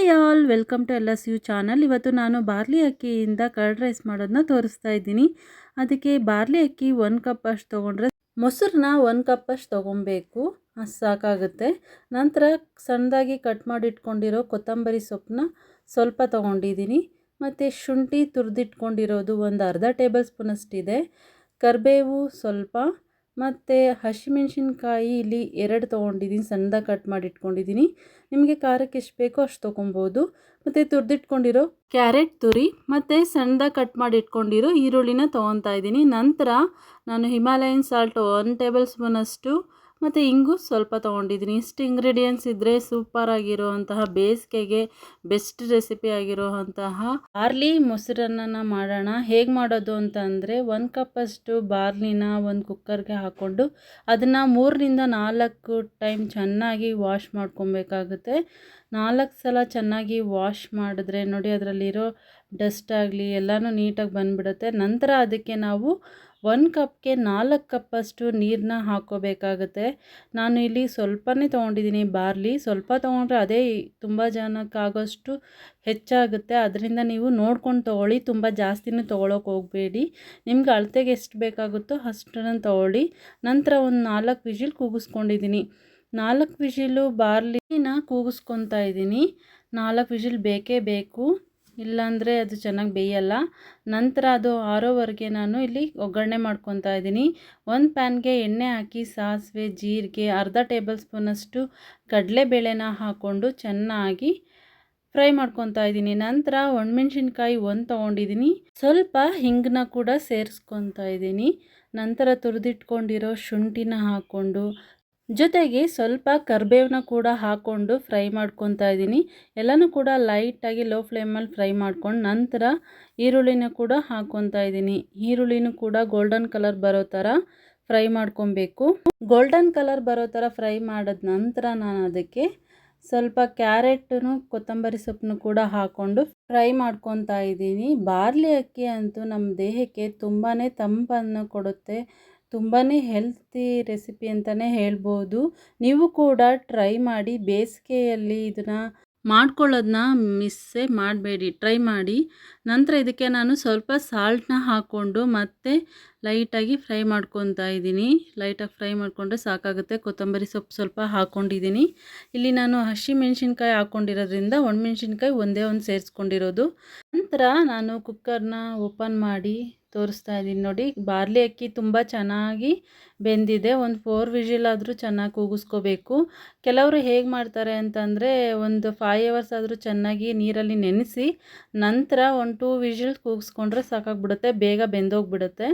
Hi all, welcome to ಎಲ್ಲ ಯು channel. ಇವತ್ತು ನಾನು ಬಾರ್ಲಿ ಅಕ್ಕಿಯಿಂದ ಕರ್ಡ್ ರೈಸ್ ಮಾಡೋದನ್ನ ತೋರಿಸ್ತಾ ಇದ್ದೀನಿ. ಅದಕ್ಕೆ ಬಾರ್ಲಿ ಅಕ್ಕಿ ಒಂದು ಕಪ್ ಅಷ್ಟು ತೊಗೊಂಡ್ರೆ ಮೊಸರನ್ನ ಒಂದು ಕಪ್ ಅಷ್ಟು ತೊಗೊಬೇಕು. ಸಾಕಾಗುತ್ತೆ. ನಂತರ ಸಣ್ಣದಾಗಿ ಕಟ್ ಮಾಡಿ ಇಟ್ಕೊಂಡಿರೋ ಕೊತ್ತಂಬರಿ ಸೊಪ್ಪನ್ನ ಸ್ವಲ್ಪ ತೊಗೊಂಡಿದ್ದೀನಿ. ಮತ್ತು ಶುಂಠಿ ತುರಿದಿಟ್ಕೊಂಡಿರೋದು ಒಂದು ಅರ್ಧ ಟೇಬಲ್ ಸ್ಪೂನಷ್ಟಿದೆ. ಕರಿಬೇವು ಸ್ವಲ್ಪ ಮತ್ತು ಹಸಿಮೆಣ್ಸಿನ್ಕಾಯಿ ಇಲ್ಲಿ ಎರಡು ತೊಗೊಂಡಿದ್ದೀನಿ, ಸಣ್ಣದಾಗಿ ಕಟ್ ಮಾಡಿ ಇಟ್ಕೊಂಡಿದ್ದೀನಿ ನಿಮಗೆ ಖಾರಕ್ಕೆ ಎಷ್ಟು ಬೇಕೋ ಅಷ್ಟು ತೊಗೊಬೋದು. ಮತ್ತು ತುರಿದಿಟ್ಕೊಂಡಿರೋ ಕ್ಯಾರೆಟ್ ತುರಿ ಮತ್ತು ಸಣ್ಣದಾಗಿ ಕಟ್ ಮಾಡಿ ಇಟ್ಕೊಂಡಿರೋ ಈರುಳ್ಳಿನ ತೊಗೊತಾ ಇದ್ದೀನಿ. ನಂತರ ನಾನು ಹಿಮಾಲಯನ್ ಸಾಲ್ಟ್ ಒನ್ ಟೇಬಲ್ ಸ್ಪೂನಷ್ಟು ಮತ್ತು ಇಂಗು ಸ್ವಲ್ಪ ತೊಗೊಂಡಿದ್ದೀನಿ. ಇಷ್ಟು ಇಂಗ್ರೀಡಿಯೆಂಟ್ಸ್ ಇದ್ದರೆ ಸೂಪರ್ ಆಗಿರುವಂತಹ ಬೇಸಿಗೆಗೆ ಬೆಸ್ಟ್ ರೆಸಿಪಿ ಆಗಿರುವಂತಹ ಬಾರ್ಲಿ ಮೊಸರನ್ನ ಮಾಡೋಣ. ಹೇಗೆ ಮಾಡೋದು ಅಂತ ಅಂದರೆ ಒಂದು ಕಪ್ಪಷ್ಟು ಬಾರ್ಲಿನ ಒಂದು ಕುಕ್ಕರ್ಗೆ ಹಾಕ್ಕೊಂಡು ಅದನ್ನು ಮೂರರಿಂದ ನಾಲ್ಕು ಟೈಮ್ ಚೆನ್ನಾಗಿ ವಾಶ್ ಮಾಡ್ಕೊಬೇಕಾಗುತ್ತೆ. ನಾಲ್ಕು ಸಲ ಚೆನ್ನಾಗಿ ವಾಶ್ ಮಾಡಿದ್ರೆ ನೋಡಿ ಅದರಲ್ಲಿರೋ ಡಸ್ಟ್ ಆಗಲಿ ಎಲ್ಲನೂ ನೀಟಾಗಿ ಬಂದುಬಿಡುತ್ತೆ. ನಂತರ ಅದಕ್ಕೆ ನಾವು ಒಂದು ಕಪ್ಗೆ ನಾಲ್ಕು ಕಪ್ಪಷ್ಟು ನೀರನ್ನ ಹಾಕ್ಕೋಬೇಕಾಗತ್ತೆ ನಾನು ಇಲ್ಲಿ ಸ್ವಲ್ಪನೇ ತೊಗೊಂಡಿದ್ದೀನಿ ಬಾರ್ಲಿ. ಸ್ವಲ್ಪ ತೊಗೊಂಡ್ರೆ ಅದೇ ತುಂಬ ಜನಕ್ಕಾಗೋಷ್ಟು ಹೆಚ್ಚಾಗುತ್ತೆ. ಅದರಿಂದ ನೀವು ನೋಡ್ಕೊಂಡು ತೊಗೊಳ್ಳಿ. ತುಂಬ ಜಾಸ್ತಿನೂ ತೊಗೊಳಕ್ಕೆ ಹೋಗಬೇಡಿ. ನಿಮ್ಗೆ ಅಳತೆಗೆ ಎಷ್ಟು ಬೇಕಾಗುತ್ತೋ ಅಷ್ಟನ್ನು ತೊಗೊಳ್ಳಿ. ನಂತರ ಒಂದು ನಾಲ್ಕು ವಿಜಿಲ್ ಕೂಗಿಸ್ಕೊಂಡಿದ್ದೀನಿ. ನಾಲ್ಕು ವಿಜಿಲು ಬಾರ್ಲಿನ ಕೂಗಿಸ್ಕೊತಾ ಇದ್ದೀನಿ. ನಾಲ್ಕು ವಿಜಿಲ್ ಬೇಕೇ ಬೇಕು. ಇಲ್ಲಾಂದರೆ ಅದು ಚೆನ್ನಾಗಿ ಬೇಯಲ್ಲ. ನಂತರ ಅದು ಆರೋವರೆಗೆ ನಾನು ಇಲ್ಲಿ ಒಗ್ಗರಣೆ ಮಾಡ್ಕೊತಾ ಇದ್ದೀನಿ. ಒಂದು ಪ್ಯಾನ್ಗೆ ಎಣ್ಣೆ ಹಾಕಿ, ಸಾಸಿವೆ, ಜೀರಿಗೆ, ಅರ್ಧ ಟೇಬಲ್ ಸ್ಪೂನಷ್ಟು ಕಡಲೆಬೇಳೆನ ಹಾಕ್ಕೊಂಡು ಚೆನ್ನಾಗಿ ಫ್ರೈ ಮಾಡ್ಕೊತಾ ಇದ್ದೀನಿ. ನಂತರ ಒಣಮೆಣ್ಸಿನ್ಕಾಯಿ ಒಂದು ತೊಗೊಂಡಿದ್ದೀನಿ. ಸ್ವಲ್ಪ ಹಿಂಗನ್ನ ಕೂಡ ಸೇರಿಸ್ಕೊತಾ ಇದ್ದೀನಿ. ನಂತರ ತುರಿದಿಟ್ಕೊಂಡಿರೋ ಶುಂಠಿನ ಹಾಕ್ಕೊಂಡು ಜೊತೆಗೆ ಸ್ವಲ್ಪ ಕರಿಬೇವನ್ನ ಕೂಡ ಹಾಕ್ಕೊಂಡು ಫ್ರೈ ಮಾಡ್ಕೊತಾ ಇದ್ದೀನಿ. ಎಲ್ಲನೂ ಕೂಡ ಲೈಟಾಗಿ ಲೋ ಫ್ಲೇಮಲ್ಲಿ ಫ್ರೈ ಮಾಡ್ಕೊಂಡು ನಂತರ ಈರುಳ್ಳಿನ ಕೂಡ ಹಾಕ್ಕೊತಾ ಇದ್ದೀನಿ. ಈರುಳ್ಳಿನೂ ಕೂಡ ಗೋಲ್ಡನ್ ಕಲರ್ ಬರೋ ಥರ ಫ್ರೈ ಮಾಡ್ಕೊಬೇಕು. ಗೋಲ್ಡನ್ ಕಲರ್ ಬರೋ ಥರ ಫ್ರೈ ಮಾಡಿದ ನಂತರ ನಾನು ಅದಕ್ಕೆ ಸ್ವಲ್ಪ ಕ್ಯಾರೆಟನ್ನು ಕೊತ್ತಂಬರಿ ಸೊಪ್ಪನ್ನು ಕೂಡ ಹಾಕ್ಕೊಂಡು ಫ್ರೈ ಮಾಡ್ಕೊತಾ ಇದ್ದೀನಿ. ಬಾರ್ಲಿ ಅಕ್ಕಿ ಅಂತೂ ನಮ್ಮ ದೇಹಕ್ಕೆ ತುಂಬಾ ತಂಪನ್ನು ಕೊಡುತ್ತೆ. ತುಂಬಾ ಹೆಲ್ತಿ ರೆಸಿಪಿ ಅಂತಲೇ ಹೇಳ್ಬೋದು. ನೀವು ಕೂಡ ಟ್ರೈ ಮಾಡಿ ಬೇಸಿಗೆಯಲ್ಲಿ ಇದನ್ನು ಮಾಡ್ಕೊಳ್ಳೋದನ್ನ ಮಿಸ್ಸೇ ಮಾಡಬೇಡಿ. ಟ್ರೈ ಮಾಡಿ. ನಂತರ ಇದಕ್ಕೆ ನಾನು ಸ್ವಲ್ಪ ಸಾಲ್ಟನ್ನ ಹಾಕ್ಕೊಂಡು ಮತ್ತೆ ಲೈಟಾಗಿ ಫ್ರೈ ಮಾಡ್ಕೊತಾ ಇದ್ದೀನಿ. ಲೈಟಾಗಿ ಫ್ರೈ ಮಾಡಿಕೊಂಡ್ರೆ ಸಾಕಾಗುತ್ತೆ. ಕೊತ್ತಂಬರಿ ಸೊಪ್ಪು ಸ್ವಲ್ಪ ಹಾಕ್ಕೊಂಡಿದ್ದೀನಿ ಇಲ್ಲಿ ನಾನು ಹಸಿ ಮೆಣಸಿನ್ಕಾಯಿ ಹಾಕ್ಕೊಂಡಿರೋದ್ರಿಂದ ಒಣಮೆಣ್ಸಿನ್ಕಾಯಿ ಒಂದೇ ಒಂದು ಸೇರಿಸ್ಕೊಂಡಿರೋದು. ನಂತರ ನಾನು ಕುಕ್ಕರ್ನ ಓಪನ್ ಮಾಡಿ ತೋರಿಸ್ತಾ ಇದ್ದೀನಿ ನೋಡಿ. ಬಾರ್ಲಿ ಅಕ್ಕಿ ತುಂಬ ಚೆನ್ನಾಗಿ ಬೆಂದಿದೆ. ಒಂದು ಫೋರ್ ವಿಜಿಲ್ ಆದರೂ ಚೆನ್ನಾಗಿ ಕೂಗಿಸ್ಕೋಬೇಕು. ಕೆಲವರು ಹೇಗೆ ಮಾಡ್ತಾರೆ ಅಂತಂದರೆ ಒಂದು ಫೈವ್ ಅವರ್ಸ್ ಆದರೂ ಚೆನ್ನಾಗಿ ನೀರಲ್ಲಿ ನೆನೆಸಿ ನಂತರ ಒಂದು ಟೂ ವಿಜಿಲ್ ಕೂಗಿಸ್ಕೊಂಡ್ರೆ ಸಾಕಾಗ್ಬಿಡುತ್ತೆ. ಬೇಗ ಬೆಂದೋಗ್ಬಿಡುತ್ತೆ.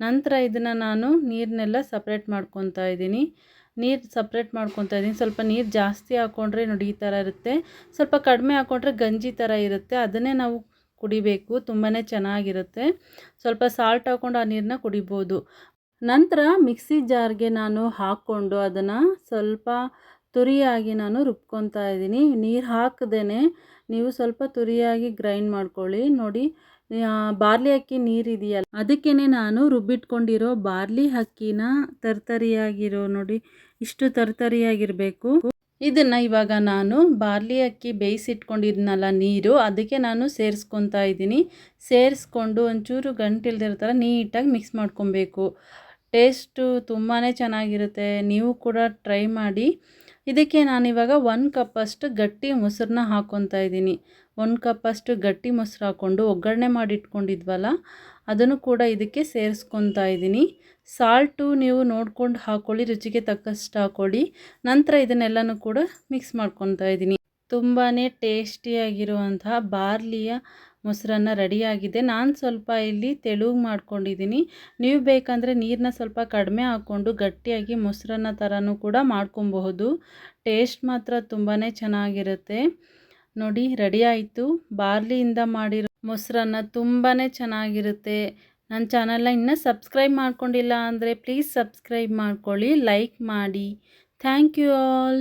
ನಂತರ ಇದನ್ನು ನಾನು ನೀರನ್ನೆಲ್ಲ ಸಪ್ರೇಟ್ ಮಾಡ್ಕೊತಾ ಇದ್ದೀನಿ. ನೀರು ಸಪ್ರೇಟ್ ಮಾಡ್ಕೊತಾ ಇದ್ದೀನಿ. ಸ್ವಲ್ಪ ನೀರು ಜಾಸ್ತಿ ಹಾಕ್ಕೊಂಡ್ರೆ ನೋಡಿ ಥರ ಇರುತ್ತೆ. ಸ್ವಲ್ಪ ಕಡಿಮೆ ಹಾಕ್ಕೊಂಡ್ರೆ ಗಂಜಿ ಥರ ಇರುತ್ತೆ. ಅದನ್ನೇ ನಾವು ಕುಡಿಬೇಕು. ತುಂಬಾ ಚೆನ್ನಾಗಿರುತ್ತೆ. ಸ್ವಲ್ಪ ಸಾಲ್ಟ್ ಹಾಕ್ಕೊಂಡು ಆ ನೀರನ್ನ ಕುಡಿಬೋದು. ನಂತರ ಮಿಕ್ಸಿ ಜಾರ್ಗೆ ನಾನು ಹಾಕ್ಕೊಂಡು ಅದನ್ನು ಸ್ವಲ್ಪ ತುರಿಯಾಗಿ ನಾನು ರುಬ್ಕೊತಾ ಇದ್ದೀನಿ. ನೀರು ಹಾಕದೇ ನೀವು ಸ್ವಲ್ಪ ತುರಿಯಾಗಿ ಗ್ರೈಂಡ್ ಮಾಡ್ಕೊಳ್ಳಿ. ನೋಡಿ ಬಾರ್ಲಿ ಅಕ್ಕಿ ನೀರಿದೆಯಲ್ಲ ಅದಕ್ಕೇ ನಾನು ರುಬ್ಬಿಟ್ಕೊಂಡಿರೋ ಬಾರ್ಲಿ ಅಕ್ಕಿನ ತರ್ತರಿಯಾಗಿರೋ ನೋಡಿ, ಇಷ್ಟು ತರ್ತರಿಯಾಗಿರಬೇಕು. ಇದನ್ನು ಇವಾಗ ನಾನು ಬಾರ್ಲಿ ಅಕ್ಕಿ ಬೇಯಿಸಿಟ್ಕೊಂಡಿದ್ನಲ್ಲ ನೀರು, ಅದಕ್ಕೆ ನಾನು ಸೇರಿಸ್ಕೊತಾ ಇದ್ದೀನಿ. ಸೇರಿಸ್ಕೊಂಡು ಒಂಚೂರು ಗಂಟಿಲ್ದಿರೋ ಥರ ನೀಟಾಗಿ ಮಿಕ್ಸ್ ಮಾಡ್ಕೊಬೇಕು. ಟೇಸ್ಟು ತುಂಬಾ ಚೆನ್ನಾಗಿರುತ್ತೆ, ನೀವು ಕೂಡ ಟ್ರೈ ಮಾಡಿ. ಇದಕ್ಕೆ ನಾನಿವಾಗ ಒನ್ ಕಪ್ಪಷ್ಟು ಗಟ್ಟಿ ಮೊಸರನ್ನ ಹಾಕ್ಕೊತಾ ಇದ್ದೀನಿ. ಒಂದು ಕಪ್ಪಷ್ಟು ಗಟ್ಟಿ ಮೊಸರು ಹಾಕ್ಕೊಂಡು ಒಗ್ಗರಣೆ ಮಾಡಿ ಇಟ್ಕೊಂಡಿದ್ವಲ್ಲ, ಅದನ್ನು ಕೂಡ ಇದಕ್ಕೆ ಸೇರಿಸ್ಕೊತಾ ಇದ್ದೀನಿ. ಸಾಲ್ಟು ನೀವು ನೋಡ್ಕೊಂಡು ಹಾಕ್ಕೊಳ್ಳಿ ರುಚಿಗೆ ತಕ್ಕಷ್ಟು ಹಾಕ್ಕೊಳ್ಳಿ ನಂತರ ಇದನ್ನೆಲ್ಲನೂ ಕೂಡ ಮಿಕ್ಸ್ ಮಾಡ್ಕೊತಾ ಇದ್ದೀನಿ. ತುಂಬಾ ಟೇಸ್ಟಿಯಾಗಿರುವಂತಹ ಬಾರ್ಲಿಯ ಮೊಸರನ್ನ ರೆಡಿಯಾಗಿದೆ. ನಾನು ಸ್ವಲ್ಪ ಇಲ್ಲಿ ತೆಳುವು ಮಾಡ್ಕೊಂಡಿದ್ದೀನಿ ನೀವು ಬೇಕಂದರೆ ನೀರನ್ನ ಸ್ವಲ್ಪ ಕಡಿಮೆ ಹಾಕ್ಕೊಂಡು ಗಟ್ಟಿಯಾಗಿ ಮೊಸರನ್ನ ಥರನೂ ಕೂಡ ಮಾಡ್ಕೊಬಹುದು. ಟೇಸ್ಟ್ ಮಾತ್ರ ತುಂಬಾ ಚೆನ್ನಾಗಿರುತ್ತೆ. ನೋಡಿ, ರೆಡಿ ಆಯಿತು. ಬಾರ್ಲಿಯಿಂದ ಮಾಡಿರೋ ಮೊಸರನ್ನ ತುಂಬಾ ಚೆನ್ನಾಗಿರುತ್ತೆ. ನನ್ನ ಚಾನಲ್ನ ಇನ್ನೂ ಸಬ್ಸ್ಕ್ರೈಬ್ ಮಾಡ್ಕೊಂಡಿಲ್ಲ ಅಂದರೆ ಪ್ಲೀಸ್ ಸಬ್ಸ್ಕ್ರೈಬ್ ಮಾಡ್ಕೊಳ್ಳಿ, ಲೈಕ್ ಮಾಡಿ. Thank you all.